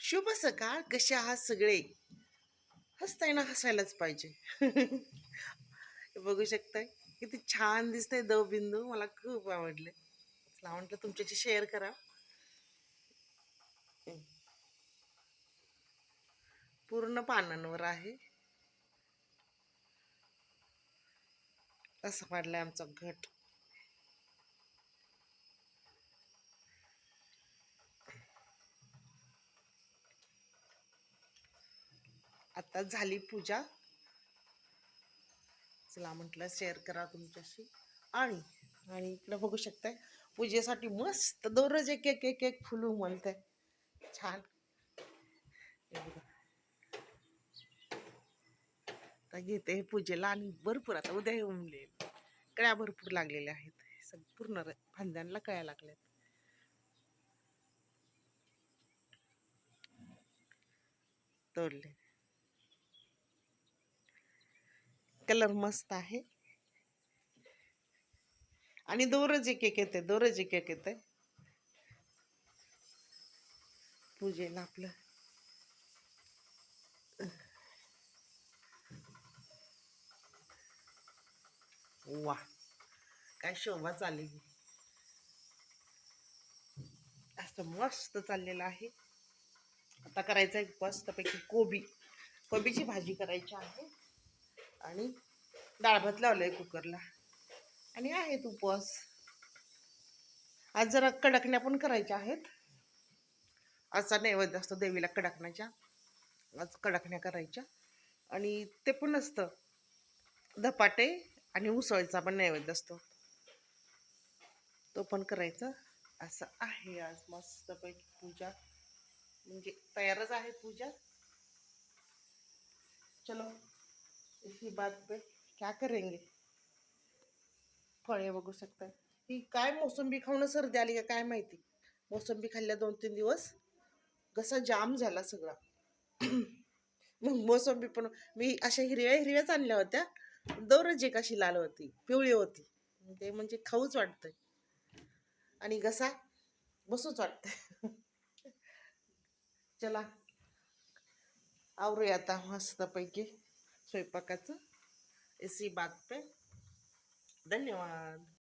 शुभ सकाळ कसे आहात सगळे? हसताय ना हसायलाच पाहिजे. बघू शकताय? किती छान दिसतंय दव बिंदू. मला खूप आवडले चला म्हटलं तुमच्याशी शेअर करा. पूर्ण पानांवर आहे. असं वाढलाय आमचा घट. आता झाली पूजा. चला म्हटलं शेअर करा तुमच्याशी. आणि आणि इकडं बघू शकताय पूजेसाठी मस्त दररोज एक एक एक एक फुलू आहे छान. आता घेते हे पूजेला आणि भरपूर आता उद्या हे उमले कळ्या भरपूर लागलेल्या आहेत. संपूर्ण र- फांद्यांना कळ्या लागल्यात. तोडले. कलर मस्त आहे. आणि दोरच एक एक येते दोरच एक एक येते. पूजेला आपलं. वा काय शोभा चालली असं मस्त चाललेलं आहे. आता करायचं आहे मस्तपैकी कोबी. कोबीची भाजी करायची आहे. आणि डाळ भात लावलंय कुकरला. आणि आहेत उपवास. आज जरा कडकण्या पण करायच्या आहेत. आजचा नैवेद्य असतो देवीला कडकण्याच्या. आज कडकण्या करायच्या. आणि ते पण असतं. धपाटे आणि उसळचा पण नैवेद्य असतो. तो पण करायचा. असं आहे आज मस्तपैकी पूजा. म्हणजे तयारच आहे पूजा. चलो. इसी बात पे क्या करेंगे? फळे बघू शकता. ही काय मोसंबी खाऊन सर्दी आली का काय माहिती? मोसंबी खाल्ल्या दोन तीन दिवस कसा जाम झाला सगळा. मग मोसंबी पण मी अशा हिरव्या हिरव्याच आणल्या होत्या. दररोज एक अशी लाल होती पिवळी होती. ते म्हणजे खाऊच वाटतंय. आणि घसा बसूच वाटतंय. चला आवरूया आता मस्तपैकी. स्वयंपाकाचं. इसी बात पे. धन्यवाद.